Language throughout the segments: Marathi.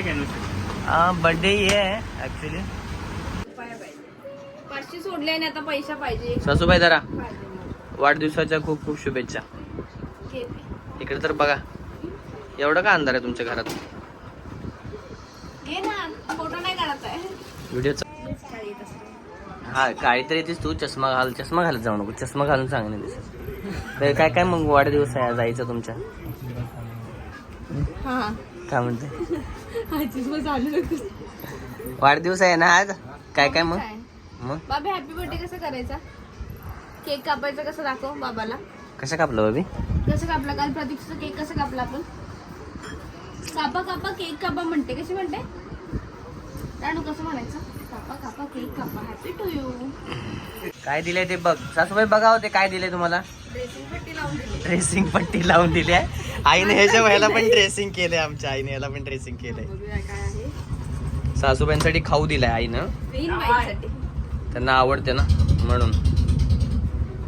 बर्थडे हे आहे ऍक्च्युली पाचशे सोडले आणि आता पैसा पाहिजे. सासूबाई जरा. वाढदिवसाच्या खूप खूप शुभेच्छा. इकडे तर बघा एवढं का अंधार आहे तुमच्या घरात? घे ना फोटो नाही काढत आहे. व्हिडिओचा काळी येत असते. हा काहीतरी येतेस तू चष्मा घाल चष्मा घालत जाऊ नको चष्मा घालून चांगले दिसत तर काय काय मग वाढदिवस आहे जायचं तुमच्या? हा. काय म्हणते. वाढदिवस आहे ना आज? काय काय मग? मग? बाबी हॅपी बर्थडे कसं करायचा? केक कापायचा कसं दाखव बाबाला. कसं कापलं बाबी? कसं कापला? काल प्रतीकचा केक कसं कापला आपण? कापा कापा केक कापा म्हणते. कशी म्हणते? राणू कसं म्हणायचं? कापा कापा केक कापा. हॅपी टू यू काय दिलंय ते बघ. सासूबाई बघा होते काय दिलंय तुम्हाला. ड्रेसिंग पट्टी लावून दिली. ड्रेसिंग पट्टी लावून दिली आहे. आईने ह्याच्या ह्याला पण ड्रेसिंग केलंय आमच्या. आईने ह्याला पण ड्रेसिंग केलंय. बघूया काय आहे. सासूबाईंसाठी खाऊ दिलाय आईनं. त्यांना आवडते ना म्हणून.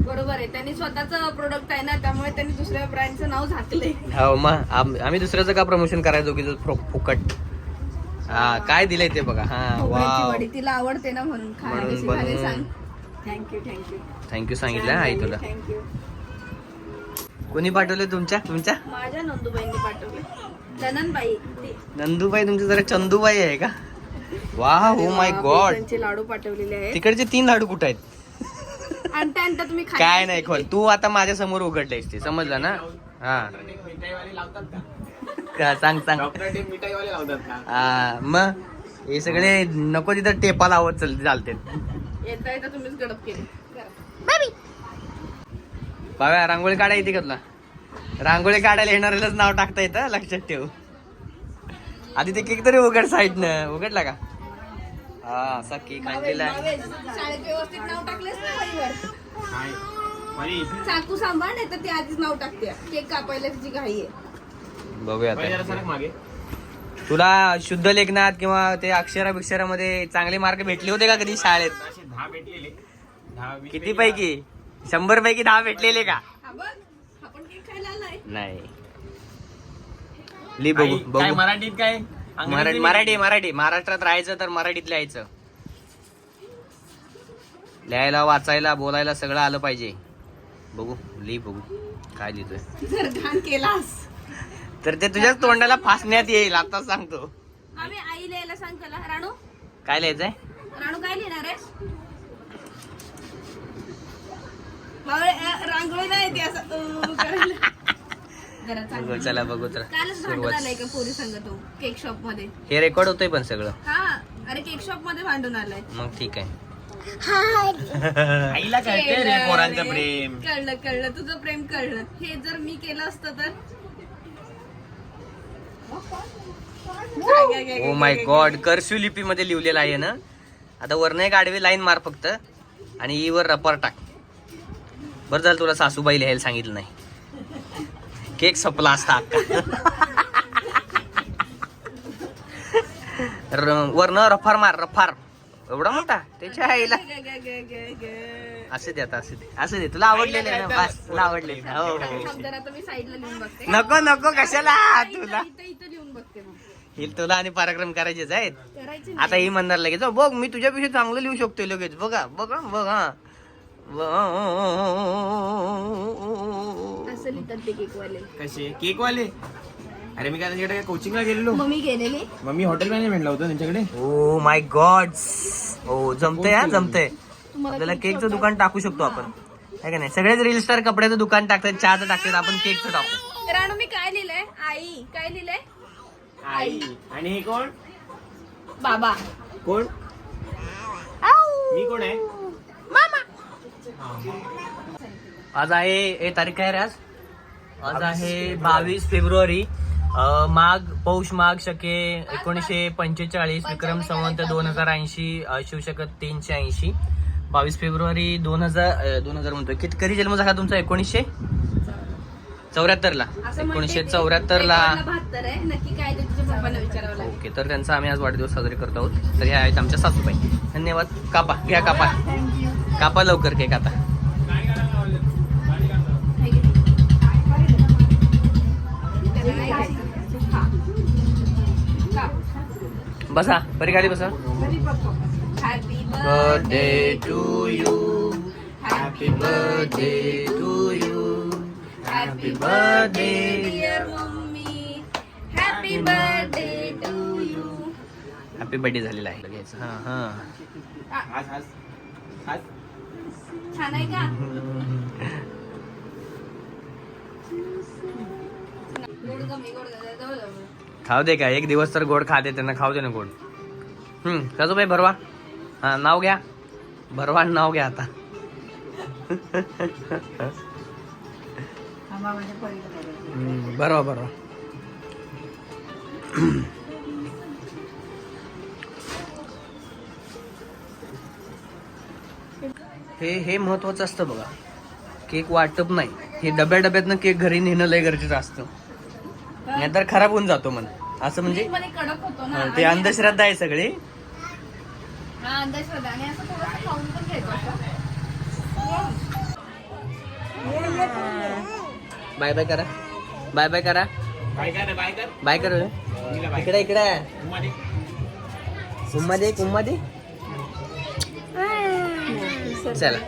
बरोबर आहे. त्यांनी स्वतःच प्रोडक्ट आहे ना त्यामुळे त्यांनी दुसऱ्या ब्रँडचं नाव झाकलंय. हो मग आम- आम्ही दुसऱ्याचं का प्रमोशन करायचो की फुकट? हा काय दिलंय ते बघा. हा तिला आवडते ना म्हणून. थँक्यू थँक्यू थँक्यू सांगितलं आई तुला. थँक्यू कोणी पाठवले तुमच्या? तुमच्या? माझ्या नंदूबाईंनी पाठवले नननबाई ते. नंदूबाई तुमची जरा चंदूबाई आहे का? वा हो माय गॉड त्यांचे लाडू पाठवलेले आहेत. तिकडचे तीन लाडू कुठे आहेत? आणता आणता तुम्ही खायला काय नाही खोल. तू आता माझ्यासमोर उघडलायस ते समजलं ना? हा. का? सांग सांग. मिठाईवाले लावतात का हा मग? हे सगळे नको तिथं टेपा लावत चल चालते. येता येता तुम्हीच गडप केले. बाबा रांगोळी काढा येते का तुला? रांगोळी काढायला येणाऱ्यालाच नाव टाकता येतं? लक्षात ठेव. आधी ते केक तरी उघड साईडनं. उघडला का? हा असा केक आणलेला आहे. शाळेत व्यवस्थित नाव टाकलेस ना वहीवर काय? परी चाकू सांभाळ नाही तर ती आधीच नाव टाकते. केक कापायला तिची घाई आहे. बघूया तुला शुद्ध लेखनात किंवा ते अक्षरा बिक्षरामध्ये चांगले मार्क भेटले होते का कधी शाळेत? किती पैकी? शंभर पैकी दहा भेटलेले का? हा नाही. ली बघू काय बघू. मराठीत काय? मराठी मराठी मराठी. महाराष्ट्रात राहायचं तर मराठीत लिहायचं लिहायला वाचायला बोलायला सगळं आलं पाहिजे. बघू लिही बघू. काय लिहितोय? जर घाण केलास. तर ते तुझ्याच तोंडाला फासण्यात येईल आता सांगतो. आम्ही आई लिहायला सांग त्याला. राणू? काय लिहायचंय राणू काय लिहिणार आहेस बाबा, अ, रांगोळी नाही ती असं अ, करायला. जरा बघू चांगलं. चला बघू तर. कालच भांडण आलंय सुरुवात का पोरी तो केक शॉपमध्ये हे रेकॉर्ड होतंय पण सगळं. हा अरे केक शॉपमध्ये भांडून आलाय. मग ठीक आहे. आईला कळते रे केलं पोरांचं रे. प्रेम. कळलं कळलं तुझं प्रेम कळलं. हे जर मी केलं असतं तर? ओ माय गॉड कर्स्यू लिपी मध्ये लिहिलेलं आहे ना. आता वरनं एक आडवी लाईन मार फक्त. आणि ई वर रपर टाक. बरं झालं तुला सासूबाई लिहायला सांगितलं नाही. केक संपला असता वरनं रफार मार रफार. एवढा मोठा त्याच्या आईला. असे दे आता असे दे. असे दे तुला आवडलेले ना? बस तुला आवडलेले हो हो. नको नको कशाला? तुला. हे तुला आणि पराक्रम करायचेच आहेत. आता ही म्हणणार लगेच "हो, बघ मी तुझ्यापेक्षा चांगलं लिहू शकतोय लगेच. बघा बघा बघा. असं लिहितात ते केकवाले. कसे? केक वाले अरे मी काय त्यांच्याकडे कोचिंगला गेलेलो? मग मी गेलेली. मग मी हॉटेल मॅनेजमेंटला होतो त्यांच्याकडे? ओ माय गॉड हो जमतंय हा? जमतंय. तुम्हाला आपल्याला केक केकचं दुकान टाकू शकतो आपण. आहे का नाही? सगळेच रील स्टार कपड्याचं दुकान टाकतात चहाचं टाकतात आपण केकचं टाकू. राणू मी काय लिहिलंय? आई. काय लिहिलंय? आई. आणि हे कोण? बाबा. कोण? मी कोण आहे? आज आहे ए तारीख काय रे आज? आज आहे बावीस फेब्रुवारी. माघ पौष माघ शके एकोणीसशे पंचेचाळीस विक्रम संवंत दोन हजार ऐंशी शिवशकत तीनशे ऐंशी. बावीस फेब्रुवारी दोन हजार दोन हजार म्हणतोय. किती कधी जन्म झाला तुमचा? एकोणीसशे? चौऱ्याहत्तर ला असं एकोणीसशे चौऱ्याहत्तर ला बहात्तर आहे. नक्की काय ते तुझ्या पप्पांना विचारावं लागेल. ओके तर त्यांचा आम्ही आज वाढदिवस साजरे करत आहोत. तर ह्या आहेत आमच्या सासूबाई. धन्यवाद. कापा घ्या कापा. कापा लवकर केक आता. बसा बरी खाली बसा. Birthday to you happy birthday to you happy birthday dear mummy happy birthday to you happy birthday झालेला आहे. लगेच हा. हा छान आहे का? खाऊ दे का एक दिवस तर गोड खाते त्यांना खाऊ दे ना गोड. हम्म कसं बाई भरवा. हा नाव घ्या. भरवा आणि नाव घ्या आता. हम्म, भरवा. हे हे महत्वाचं असतं बघा. केक वाटप नाही. हे डब्या डब्यातनं केक घरी नेणं लय गरजेचं असतं. नाहीतर खराब होऊन जातो मन असं म्हणजे मध्ये कडक होतो ना. हा, ते आणि- अंधश्रद्धा आहे सगळी. हा अंधश्रद्धा. आणि असं थोडंसं खाऊन पण घ्यायचं असं. बाय बाय करा. बाय बाय करा. बाय कर बाय कर. बाय कर. मम्मीला बाय. इकडे इकडे. उम्मा दे. कुम्मा दे कुम्मा दे चला